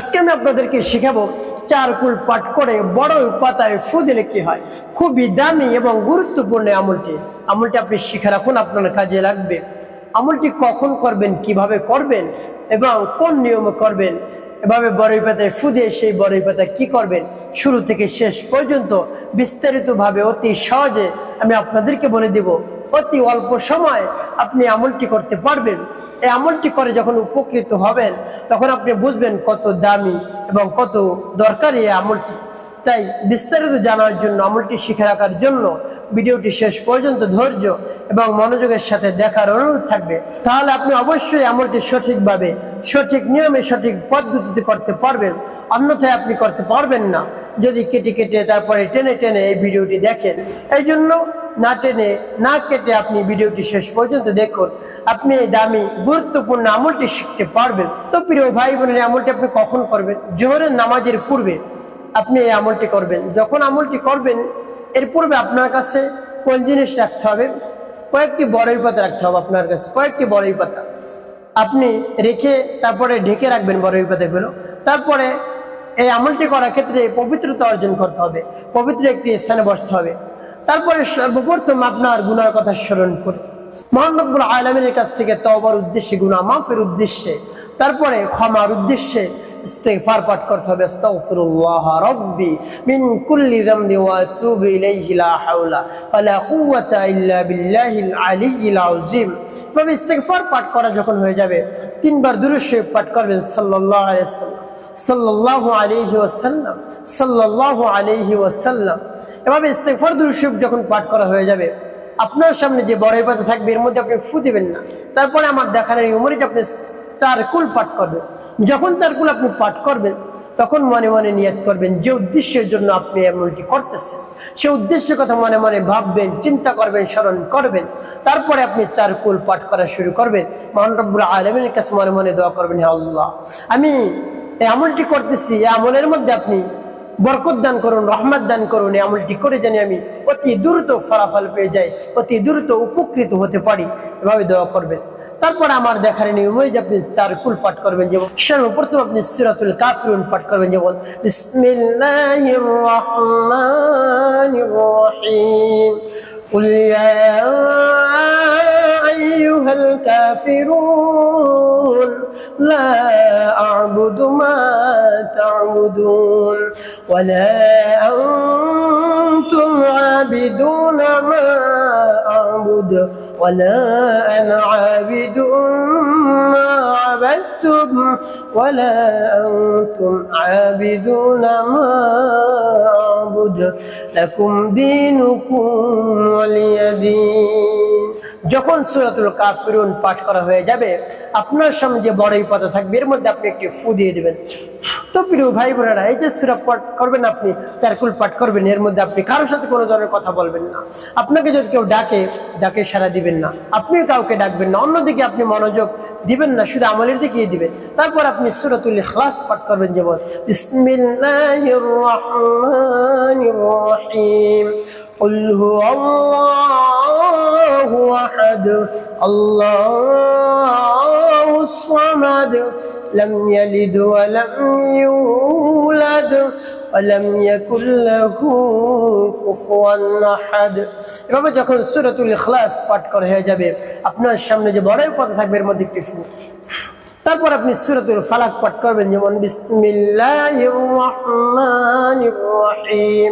আজকে আমি আপনাদেরকে শেখাবো চারকুল পাঠ করে বড় পাতায় ফু দিলে কি হয়। খুবই দামি এবং গুরুত্বপূর্ণ আমলটি। আমলটি আপনি শিখে রাখুন, আপনার কাজে লাগবে। আমলটি কখন করবেন, কীভাবে করবেন এবং কোন নিয়মে করবেন, এভাবে বড়ই পাতায় ফু দিয়ে সেই বড়ই পাতা কি করবেন, শুরু থেকে শেষ পর্যন্ত বিস্তারিতভাবে অতি সহজে আমি আপনাদেরকে বলে দেব। অতি অল্প সময় আপনি আমলটি করতে পারবেন। এই আমলটি করে যখন উপকৃত হবেন, তখন আপনি বুঝবেন কত দামি এবং কত দরকারি আমলটি। তাই বিস্তারিত জানার জন্য, আমলটি শিখে রাখার জন্য ভিডিওটি শেষ পর্যন্ত ধৈর্য এবং মনোযোগের সাথে দেখার অনুরোধ থাকবে। তাহলে আপনি অবশ্যই আমলটি সঠিকভাবে, সঠিক নিয়মে, সঠিক পদ্ধতিতে করতে পারবেন। অন্যথায় আপনি করতে পারবেন না। যদি কেটে কেটে তারপরে টেনে টেনে এই ভিডিওটি দেখেন এই জন্য না টেনে, না কেটে আপনি ভিডিওটি শেষ পর্যন্ত দেখুন। আপনি এই দামি গুরুত্বপূর্ণ আমলটি শিখতে পারবেন, তো প্রিয় ভাই বোনের আমলটি আপনি কখন করবেন? জোহরের নামাজের পূর্বে আপনি এই আমলটি করবেন। যখন আমলটি করবেন, এর পূর্বে আপনার কাছে কোন জিনিস রাখতে হবে? কয়েকটি বড়ই পাতা রাখতে হবে আপনার কাছে, কয়েকটি বড়ই পাতা। আপনি রেখে তারপরে ঢেকে রাখবেন বড়ই পাতাগুলো। তারপরে এই আমলটি করার ক্ষেত্রে পবিত্রতা অর্জন করতে হবে, পবিত্র একটি স্থানে বসতে হবে। তারপরে সর্বপ্রথম আপনার গুনার কথা স্মরণ করে মহানবুল কাছ থেকে উদ্দেশ্যে মাফের উদ্দেশ্যে, তারপরে ক্ষমার উদ্দেশ্যে পাঠ পাঠ করা যখন হয়ে যাবে, তিনবার পাঠ করবেন এভাবে ইস্তেগফার দুরূদ যখন পাঠ করা হয়ে যাবে আপনার সামনে যে বড় পাতা থাকবে, এর মধ্যে আপনি ফু দেবেন না। তারপরে আমার দেখানোর উমরে যে আপনি চারকুল পাঠ করবেন। যখন চারকুল আপনি পাঠ করবেন, তখন মনে মনে নিয়াত করবেন যে উদ্দেশ্যের জন্য আপনি এমনটি করতেছেন। সে উদ্দেশ্যের কথা মনে মনে ভাববেন, চিন্তা করবেন, স্মরণ করবেন। তারপরে আপনি চারকুল পাঠ করা শুরু করবেন। মহান আলমের কাছে মনে মনে দোয়া করবেন, হে আল্লাহ। আমি এই আমলটি করতেছি এই আমলের মধ্যে আপনি বরকত দান করুন রহমত দান করুন এই আমলটি করে জানি আমি অতি দ্রুত ফলাফল পেয়ে যাই অতি দ্রুত উপকৃত হতে পারি এভাবে দোয়া করবেন তারপর আমার দেখার নিয়ম যে আপনি চার কুল পাঠ করবেন যেমন সর্বপ্রথম আপনি সিরাতুল কাফিরুন পাঠ করবেন যেমন বিসমিল্লাহির রহমানির রহিম قل يا أيها الكافرون لا أعبد ما تعبدون ولا أنتم عابدون ما أعبد ولا أنا عابد ما عبدتم ولا أنتم عابدون ما أعبد لكم دينكم ولي دين যখন সুরাতুল কাফিরুন পাঠ করা হয়ে যাবে আপনার সামনে যে বড়ই পাতা থাকবে এর মধ্যে আপনি একটি ফু দিয়ে দেবেন তো প্রিয় ভাই বোনেরা এই যে সুরা পাঠ করবেন আপনি চারকুল পাঠ করবেন এর মধ্যে আপনি কারোর সাথে কোনো ধরনের কথা বলবেন না আপনাকে যদি কেউ ডাকে ডাকে সারা দিবেন না আপনি কাউকে ডাকবেন না অন্যদিকে আপনি মনোযোগ দিবেন না শুধু আমলের দিকেই দিবেন তারপর আপনি সুরাতুল ইখলাস পাঠ করবেন যেমন বিসমিল্লাহির রহমানির রহিম قل هو الله أحد الله الصمد لم يلد ولم يولد ولم يكن له কুফুয়ান আহাদ এভাবে যখন সূরাতুল ইখলাস পাঠ করা হয়ে যাবে আপনার সামনে যে বড় কথা থাকবে এর মধ্যে একটি ফু তারপর আপনি সূরাতুল ফালাক পাঠ করবেন যেমন বিসমিল্লাহির রহমানির রহিম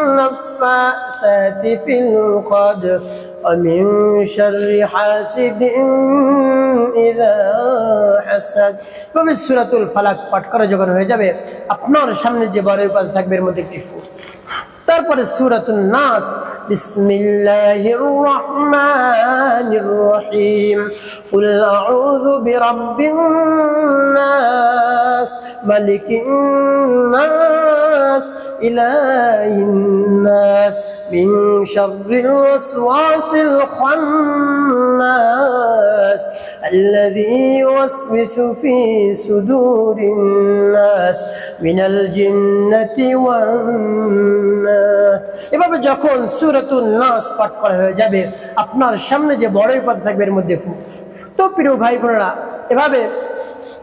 النفاثات في القد ومن شر حاسد إذا হাসাদ তবে সূরাতুল ফালাক পাঠ করা যখন হয়ে যাবে আপনার সামনে যে বড় উপাদ থাকবে এর মধ্যে একটি ফু তারপরে সূরাতুন নাস বিসমিল্লাহির রহমানির রহিম قل أعوذ برب الناس ملك الناس إله الناس من شر الوسواس الخناس الذي يوسوس في صدور الناس من الجنة والناس এভাবে যখন সুরাতুন নাস পাঠ করা হয়ে যাবে আপনার সামনে যে বড় বিপদ থাকবে এর মধ্যে ফু তো প্রিয় ভাই বোনেরা এভাবে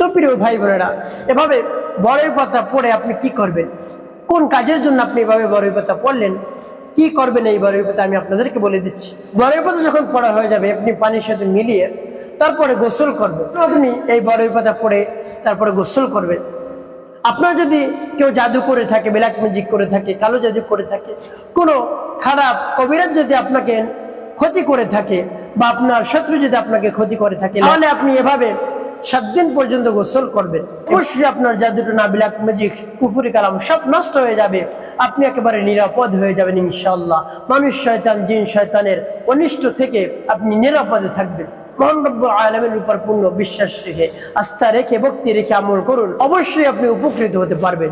তো প্রিয় ভাই বোনেরা এভাবে বড় পাতা পড়ে আপনি কি করবেন? কোন কাজের জন্য আপনি এভাবে বড় পাতা পড়লেন? কি করবেন এই বড় পাতা আমি আপনাদেরকে বলে দিচ্ছি। বড় পাতা যখন পড়া হয়ে যাবে, আপনি পানির সাথে মিলিয়ে তারপরে গোসল করবেন। আপনি এই বড় পাতা পড়ে তারপরে গোসল করবেন। আপনার যদি কেউ জাদু করে থাকে ব্ল্যাক ম্যাজিক করে থাকে, কালো জাদু করে থাকে, কোনো খারাপ কবিরাজ যদি আপনাকে ক্ষতি করে থাকে বা আপনার শত্রু যদি আপনাকে ক্ষতি করে থাকে, তাহলে আপনি এভাবে সাত দিন পর্যন্ত গোসল করবেন। অবশ্যই আপনার জাদুটো না বিলাক ম্যাজিক কুফুরি কালাম সব নষ্ট হয়ে যাবে। আপনি একেবারে নিরাপদ হয়ে যাবেন ইনশাল্লাহ মানুষ শয়তান, জিন শয়তানের অনিষ্ট থেকে আপনি নিরাপদে থাকবেন। পূর্ণ বিশ্বাস রেখে, আস্থা রেখে, ভক্তি রেখে আমল করুন। অবশ্যই আপনি উপকৃত হতে পারবেন।